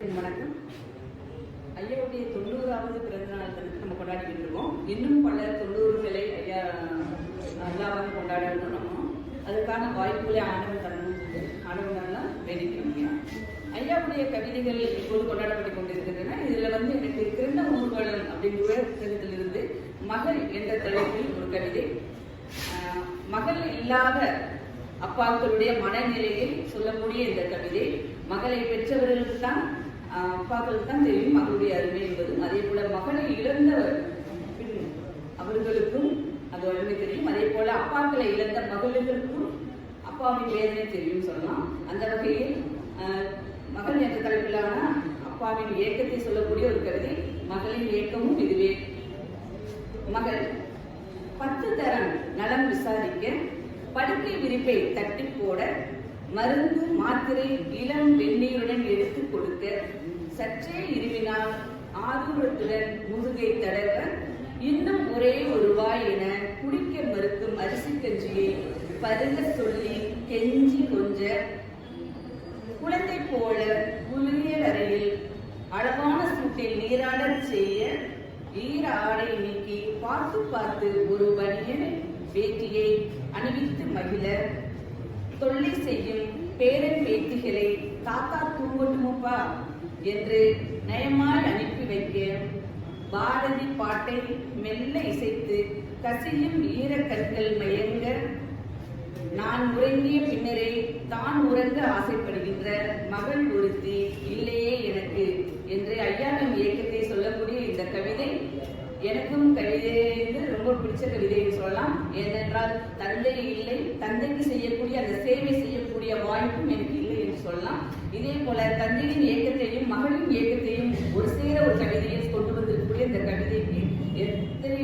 வணக்கம். ஐயாவுடைய தொண்ணூறாவது பிறந்த நாள் தினத்தை நம்ம கொண்டாடிக்கிட்டு இருக்கோம். இன்னும் பல தொண்ணூறுகளை ஐயா நல்லாவாக கொண்டாடணும் நம்ம அதுக்கான வாய்ப்புகளை ஆண்டவன் தரணும் சொல்லி ஆண்டவனெல்லாம் வேண்டிக்கிறோம் ஐயா ஐயாவுடைய கவிதைகள் இப்போது கொண்டாடப்பட்டு கொண்டிருக்கின்றன. இதில் வந்து எனக்கு கிருண்ட ஊர்வலம் அப்படிங்கிற புத்தகத்திலிருந்து மகள் என்ற தலைப்பில் ஒரு கவிதை. ஆஹ், மகள் இல்லாத அப்பாக்களுடைய மனநிலையை சொல்லக்கூடிய இந்த கவிதை மகளை பெற்றவர்களுக்கு தான் அப்பாக்களுக்கு தான் தெரியும் மகளுடைய அருமை என்பதும் அதே போல மகளை இழந்தவர் பின் அவர்களுக்கும் அது அருமை தெரியும். அதே போல அப்பாக்களை இழந்த மகளுக்கும் அப்பாவின் வேதனை தெரியும் சொல்லலாம். அந்த வகையில் ஆஹ், மகள் என்ற தலைப்பிலான அப்பாவின் ஏக்கத்தை சொல்லக்கூடிய ஒரு கருதி மகளின் ஏக்கமும் இதுவே. மகள் பத்து தரம் நலம் விசாரிக்க படுக்கை விரிப்பை தட்டி போட மருந்து மாத்திரை இளம் வெந்நீருடன் எடுத்து சற்றே இருவினால் ஆதூரத்துடன் முதுகை தடவ இன்னும் ஒரே ஒரு வாய் என குடிக்க மறுக்கும் அரிசி கஞ்சியை பருக சொல்லி கெஞ்சி கொஞ்ச குழந்தை போல குளிரியல் அறையில் அளவான சூட்டில் நீராடல் செய்ய ஈர ஆடை நீக்கி பார்த்து பார்த்து ஒரு பனியன் வேட்டியை அணிவித்து மகிழ தொல்லை செய்யும் பேரன் பேத்திகளை தாத்தா தூங்கட்டுமப்பா என்று நயமாய் அனுப்பி வைக்க பாரதி பாட்டை மெல்ல இசைத்து கசியும் ஈரக்கற்கள் மயங்க நான் உறங்கிய பின்னரே தான் உறங்க ஆசைப்படுகின்ற மகள் ஒருத்தி இல்லையே எனக்கு என்று ஐயாவின் இயக்கத்தை சொல்லக்கூடிய இந்த கவிதை எனக்கும் கவிதை ரொம்ப பிடிச்ச கவிதைன்னு சொல்லலாம். ஏனென்றால் தந்தை இல்லை தந்தைக்கு செய்யக்கூடிய அந்த சேவை செய்யக்கூடிய வாய்ப்பும் எனக்கு இல்லை. சொல்லலாம். இதே போல தந்தையின் இயக்கத்தையும் மகளின் இயக்கத்தையும் ஒரு சேர ஒரு கவிதையை கொண்டு வந்திருக்கக்கூடிய இந்த கவிதைக்கு எத்தனை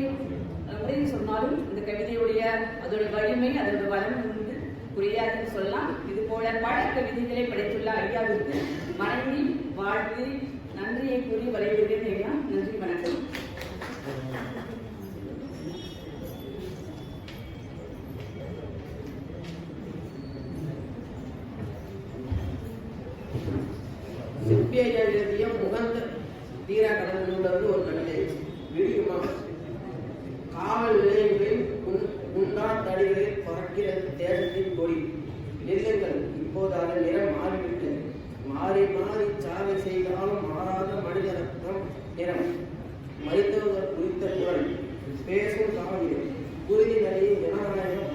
முறை சொன்னாலும் இந்த கவிதையுடைய அதோட வலிமை அதோட வளம் வந்து புரியாதுன்னு சொல்லலாம். இது போல பல கவிதைகளை படைத்துள்ள ஐயாவிற்கு மனைவி வாழ்த்து நன்றியை கூறி வரைவிடுகிறேன் தீரா கடலிலிருந்து ஒரு கவிதை விடியுமா காவல் நிலையங்களில் உன் தடிகளில் பறக்கிறது தேசத்தின் கொடி. நில்லுங்கள் இப்போது அதன் நிறம் மாறிவிட்டது. மாறி மாறி சாலை செய்தாலும் மாறாத மனித ரத்தம் நிறம். மறித்தவர்கள் குறித்த குரல். பேசும் காவியம் குருதி நடையை ஜனநாயகம்